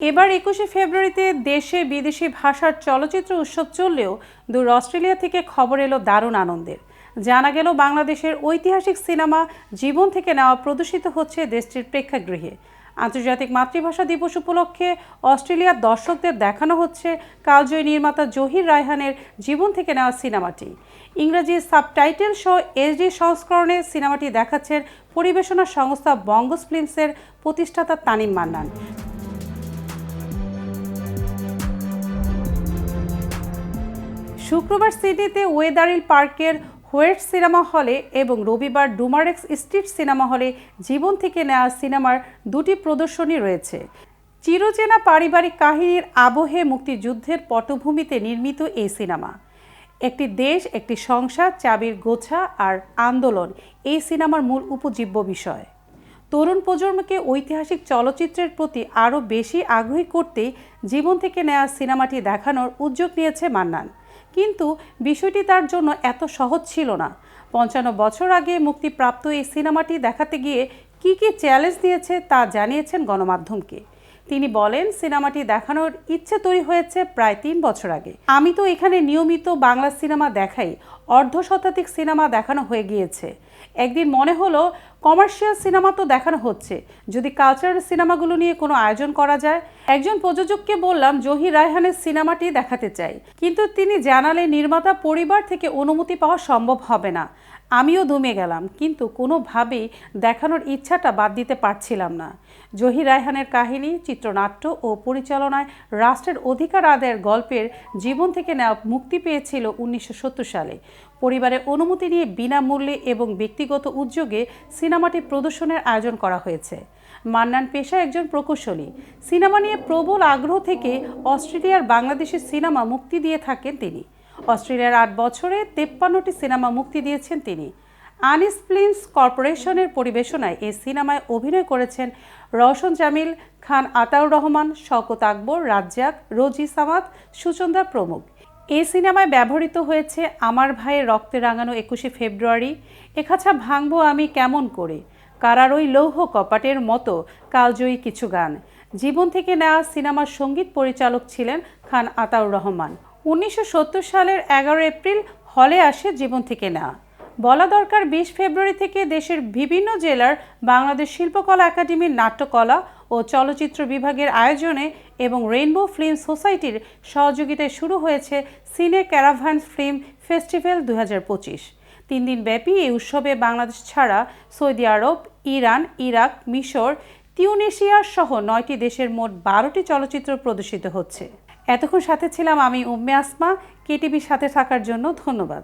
এবার একুশে ফেব্রুয়ারিতে দেশে বিদেশি ভাষার চলচ্চিত্র উৎসব চললেও দূর অস্ট্রেলিয়া থেকে খবর এলো দারুণ আনন্দের। জানা গেল বাংলাদেশের ঐতিহাসিক সিনেমা জীবন থেকে নেওয়া প্রদর্শিত হচ্ছে দেশটির প্রেক্ষাগৃহে। আন্তর্জাতিক মাতৃভাষা দিবস উপলক্ষে অস্ট্রেলিয়ার দর্শকদের দেখানো হচ্ছে কালজয়ী নির্মাতা জহির রায়হানের জীবন থেকে নেওয়া সিনেমাটি। ইংরেজি সাবটাইটেল সহ এইচডি সংস্করণে সিনেমাটি দেখাচ্ছেন পরিবেশনা সংস্থা বঙ্গস ফিল্মসের প্রতিষ্ঠাতা তানিম মান্নান। শুক্রবার সিডনিতে ওয়েদারিল পার্কের হোয়েট সিনেমা হলে এবং রবিবার ডুমারেক্স স্ট্রিট সিনেমা হলে জীবন থেকে নেওয়া সিনেমার দুটি প্রদর্শনী রয়েছে। চিরচেনা পারিবারিক কাহিনীর আবহে মুক্তিযুদ্ধের পটভূমিতে নির্মিত এই সিনেমা। একটি দেশ, একটি সংসার চাবির গোছা আর আন্দোলন, এই সিনেমার মূল উপজীব্য বিষয়। তরুণ প্রজন্মকে ঐতিহাসিক চলচ্চিত্রের প্রতি আরও বেশি আগ্রহী করতে জীবন থেকে নেওয়া সিনেমাটি দেখানোর উদ্যোগ নিয়েছে মান্নান। কিন্তু বিষয়টি তার জন্য এত সহজ ছিল না। পঞ্চান্ন বছর আগে মুক্তিপ্রাপ্ত এই সিনেমাটি দেখাতে গিয়ে কি কি চ্যালেঞ্জ দিয়েছে তা জানিয়েছেন গণমাধ্যমকে। তিনি বলেন, সিনেমাটি দেখানোর ইচ্ছে তৈরি হয়েছে প্রায় তিন বছর আগে। আমি তো এখানে নিয়মিত বাংলা সিনেমা দেখাই। অর্ধ শতাধিক সিনেমা দেখানো হয়ে গিয়েছে। একদিন মনে হলো, কমার্শিয়াল সিনেমা তো দেখানো হচ্ছে। যদি কালচারাল সিনেমাগুলো নিয়ে কোনো আয়োজন করা যায়। একজন প্রযোজককে বললাম, জহির রায়হানের সিনেমাটি দেখাতে চাই। কিন্তু তিনি জানালে নির্মাতা পরিবার থেকে অনুমতি পাওয়া সম্ভব হবে না। আমিও দমে গেলাম, কিন্তু কোনোভাবেই দেখানোর ইচ্ছাটা বাদ দিতে পারছিলাম না। জহির রায়হানের কাহিনী, চিত্রনাট্য ও পরিচালনায় রাষ্ট্রের অধিকার আদায়ের গল্পের জীবন থেকে নেওয়া মুক্তি পেয়েছিল উনিশশো সত্তর সালে। পরিবারের অনুমতি নিয়ে বিনামূল্যে এবং ব্যক্তিগত উদ্যোগে সিনেমাটি প্রদর্শনের আয়োজন করা হয়েছে। মান্নান পেশায় একজন প্রকৌশলী। সিনেমা নিয়ে প্রবল আগ্রহ থেকে অস্ট্রেলিয়ার বাংলাদেশের সিনেমা মুক্তি দিয়ে থাকেন তিনি। অস্ট্রেলিয়ার আট বছরে তেপ্পান্নটি সিনেমা মুক্তি দিয়েছেন তিনি। আনিস ফিল্মস কর্পোরেশনের পরিবেশনায় এই সিনেমায় অভিনয় করেছেন রওশন জামিল, খান আতাউর রহমান, শওকত আকবর, রাজ্জাক, রোজি সামাদ সুচন্দা প্রমুখ। এই সিনেমায় ব্যবহৃত হয়েছে আমার ভাইয়ের রক্তে রাঙানো একুশে ফেব্রুয়ারি এখাছা ভাঙবো আমি কেমন করে? কারার ওই লৌহ কপাটের মতো কালজয়ী কিছু গান। জীবন থেকে নেওয়া সিনেমার সংগীত পরিচালক ছিলেন খান আতাউর রহমান। উনিশশো সত্তর সালের এগারো এপ্রিল হলে আসে জীবন থেকে না। বলা দরকার বিশ ফেব্রুয়ারি থেকে দেশের বিভিন্ন জেলার বাংলাদেশ শিল্পকলা একাডেমির নাট্যকলা ও চলচ্চিত্র বিভাগের আয়োজনে এবং রেইনবো ফিল্ম সোসাইটির সহযোগিতায় শুরু হয়েছে সিনে ক্যারাভান ফিল্ম ফেস্টিভ্যাল দু তিন দিন ব্যাপী এই উৎসবে বাংলাদেশ ছাড়া সৌদি আরব, ইরান, ইরাক, মিশর তিউনেশিয়া সহ নয়টি দেশের মোট বারোটি চলচ্চিত্র প্রদর্শিত হচ্ছে। এতক্ষণ সাথে ছিলাম আমি উম্মে আসমা কেটিভির সাথে থাকার জন্য ধন্যবাদ।